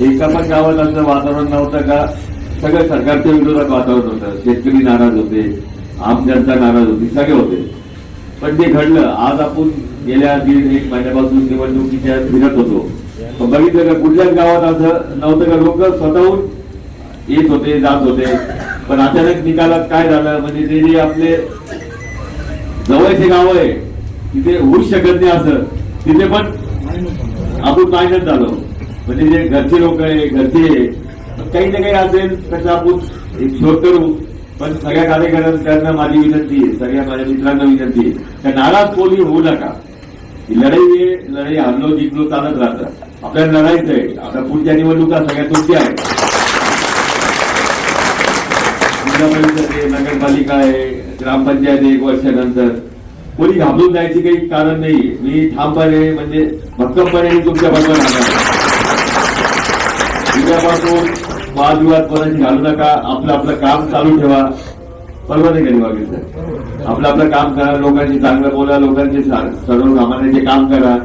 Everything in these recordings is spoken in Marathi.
एका पण गावात असं वातावरण नव्हतं का? सगळं सरकारच्या विरोधात वातावरण होतं. शेतकरी नाराज होते आम जनता नाराज होती सगळे होते. पण ते घडलं आज आपण गेल्या दीड एक महिन्यापासून निवडणुकीच्या फिरत होतो. पण बघितलं का कुठल्याच गावात असं नव्हतं का लोक स्वतःहून येत होते जात होते. पण अचानक निकालात काय झालं? म्हणजे ते जे आपले जवळचे गाव आहे तिथे होऊच शकत नाही असं. तिथे पण आपण मायनस झालो म्हणजे जे घरचे लोक आहे घरचे काही ना काही असेल त्याचा आपण एक शोध करू. पण सगळ्या कार्यकर्त्यांना माझी विनंती आहे सगळ्या माझ्या मित्रांना विनंती आहे. त्या नाराज कोणी होऊ नका. लढाई हे लढाई हरलो जिंकलो चालत राहतं. आपल्याला लढायचं आहे. आता पुढच्या निवडणुका सगळ्या तुमच्या आहेत. जिल्हा परिषद आहे नगरपालिका आहे ग्रामपंचायत एक वर्षानंतर. कोणी घाबरून जायची काही कारण नाही मी ठामपणे म्हणजे भक्कमपणे तुमच्या बरोबर राहणार त्याच्यापासून वादविवाद कोणाची घालू नका. आपलं आपलं काम चालू ठेवा. बरोबर नाही कधी वागायचं आपलं आपलं काम करा लोकांशी चांगलं बोला लोकांचे सर्वसामान्यांचे काम करा.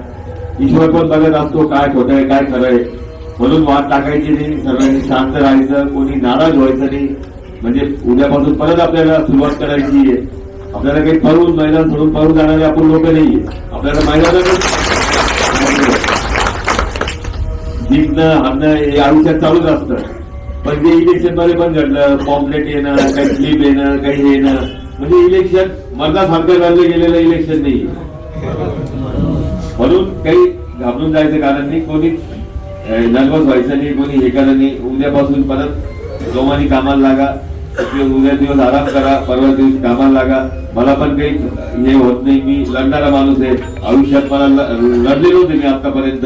ईश्वर पण बघत असतो काय खोटं आहे काय खरं आहे म्हणून वाद टाकायची नाही सर्वांनी शांत राहायचं कोणी नाराज व्हायचं नाही. म्हणजे उद्यापासून परत आपल्याला सुरुवात करायची आहे. आपल्याला काही पळून मैदान सोडून पळून जाणारे आपण लोक नाहीये. आपल्याला मैदानातच जिंकणं हारणं हे आयुष्यात चालूच असतं. पण ते इलेक्शनमध्ये पण घडलं पॉम्पलेट येणं काही स्लिप येणं काही हे येणं म्हणजे इलेक्शन मर्दासारखं लढलं गेलेलं इलेक्शन नाही. म्हणून काही घाबरून जायचं कारण नाही. कोणी नर्वस व्हायचं नाही कोणी हे कारण नाही. उद्यापासून परत जोमानी कामाला लागा. उद्या दिवस आराम करा परवा दिवस कामाला लागा. मला पण काही हे होत नाही. मी लढणारा माणूस आहे. आयुष्यात मला लढलेलो होते मी आतापर्यंत.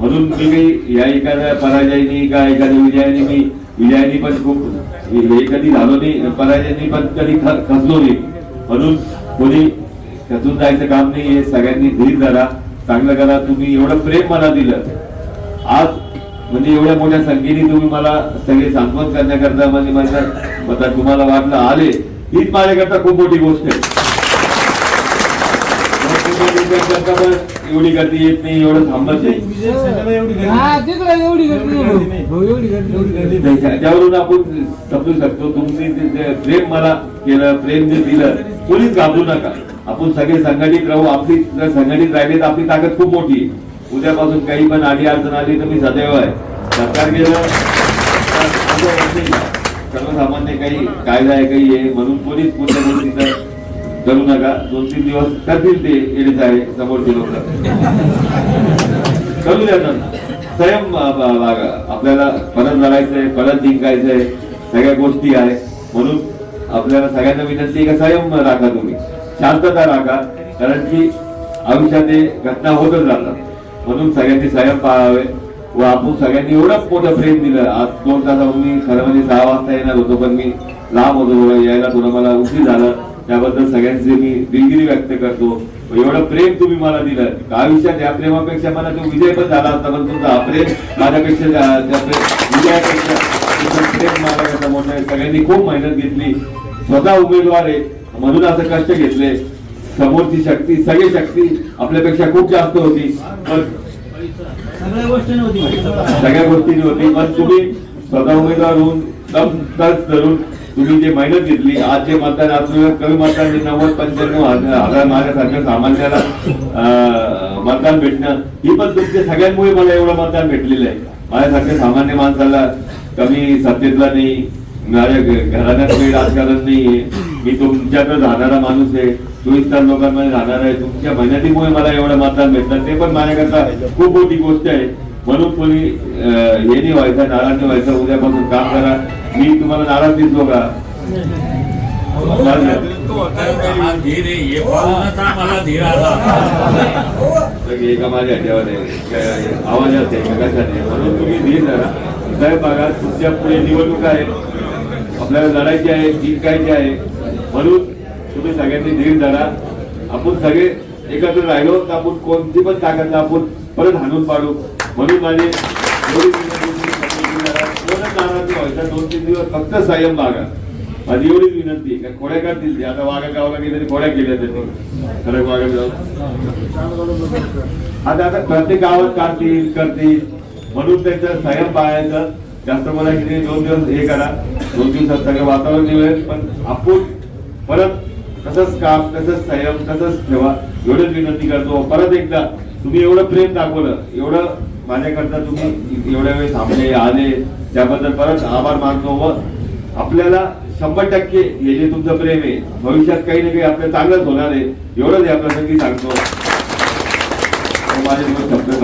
म्हणून मी काही या एखाद्या पराजयाने का एखाद्या विजयाने मी विजयाने पण खूप हे कधी झालो नाही पराजयाने पण कधी खचलो नाही. म्हणून कोणी खचून जायचं काम नाही हे सगळ्यांनी धीर धरा. चांगलं करा. तुम्ही एवढं प्रेम मला दिलं. आज म्हणजे एवढ्या मोठ्या संख्येने तुम्ही मला सगळे सांत्वन करण्याकरता म्हणजे माझ्या तुम्हाला वाटलं आले. हीच माझ्याकरता खूप मोठी गोष्ट आहे. करता पण एवढी गर्दी येत नाही एवढं थांबत नाही हा तिकडे एवढी गर्दी नाही भाऊ. भाऊ, एवढी गर्दी एवढी गर्दी त्या- त्यावरून आपण समजू शकतो तुम्ही जे- जे प्रेम मला केलं प्रेम जे दिलं कोणीच घाबरू नका आपण सगळे संघटित राहू आपली जर संघटित राहिले तर आपली ताकद खूप मोठी आहे. उद्यापासून काही पण आडी अडचण आली तर मी सदैव आहे सरकार गेलं तर असं होत नाही. सर्वसामान्य काही कायदा आहे काही आहे म्हणून कोणीच कोणत्या गोष्टीचं करू नका. दोन तीन दिवस करतील ते एडीच आहे समोरचे लोक. करू द्या त्यांना. संयम आपल्याला परत लढायचंय परत जिंकायचंय सगळ्या गोष्टी आहे. म्हणून आपल्याला सगळ्यांना विनंती का संयम राखा तुम्ही. शांतता राखा कारण की आयुष्यात हे घटना होतच राहतात. म्हणून सगळ्यांनी संयम पाळावे व आपण सगळ्यांनी एवढं मोठं प्रेम दिलं. आज दोन तासाहून मी खरं म्हणजे सहा वाजता येणार होतो पण मी लांब होतो. यायला थोडं मला उशीर झालं. त्याबद्दल सगळ्यांचे मी दिलगिरी व्यक्त करतो. एवढं प्रेम तुम्ही मला दिलं. आयुष्यात या प्रेमापेक्षा मला तो विजय पण झाला असता पण तुमचा हा प्रेम माझ्यापेक्षा विजयापेक्षा प्रेम मोठं सगळ्यांनी खूप मेहनत घेतली. स्वतः उमेदवार आहे. म्हणून असं कष्ट घेतले. समोरची शक्ती सगळी शक्ती आपल्यापेक्षा खूप जास्त होती. पण सगळ्या गोष्टी नव्हती. सगळ्या गोष्टी होती पण तुम्ही स्वतः उमेदवार होऊन धरून तुम्ही जे मेहनत घेतली आज जे मतदान आपलं कमी मतदान नव्वद पंच्याण्णव हजार माझ्यासारख्या सामान्याला मतदान भेटणं ही पण तुमच्या सगळ्यांमुळे मला एवढं मतदान भेटलेलं आहे. माझ्यासारख्या सामान्य माणसाला कमी सत्तेतला नाही माझ्या घराण्यात काही राजकारण नाहीये मी तुमच्याकडे राहणारा माणूस आहे. चोवीस तास लोकांमध्ये राहणार आहे. तुमच्या मेहनतीमुळे मला एवढं मतदान भेटलं ते पण माझ्याकरता खूप मोठी गोष्ट आहे. म्हणून कोणी हे नाही व्हायचं नाराज नाही व्हायचं उद्यापासून काम करा. मी तुम्हाला नाराज दिसलो का? एका माझ्या ह्याच्यावर आवाज काय म्हणून तुम्ही धीर धरा. साहेब बघा तुमच्यापुढे निवडणूक आहे. आपल्याला लढायची आहे जिंकायची आहे. म्हणून तुम्ही सगळ्यांनी धीर धरा. आपण सगळे एकत्र राहिलो तर आपण कोणती पण ताकद आपण परत हाणून पाडू. म्हणून माझे दोन तीन दिवस फक्त संयम बागा माझी एवढीच विनंती आहे का खोड्या करतील ते. आता वाघा गावाला गेले तरी खोड्या केल्या त्यांनी खरं वाघा गाव आता आता प्रत्येक गावात काढतील करतील म्हणून त्याचं संयम पाळायचं जास्त मला किती दोन दिवस हे करा दोन दिवसात सगळं वातावरण मिळेल पण आपण परत तसंच काम तसंच संयम तसंच ठेवा एवढंच विनंती करतो परत एकदा तुम्ही एवढं प्रेम दाखवलं एवढं माझ्याकरता तुम्ही एवढ्या वेळ थांबले आले. त्याबद्दल परत आभार मानतो व आपल्याला शंभर टक्के हे जे तुमचं प्रेम आहे भविष्यात काही ना काही आपलं चांगलंच होणार आहे. एवढंच या प्रसंगी सांगतो. माझे दिवस संपले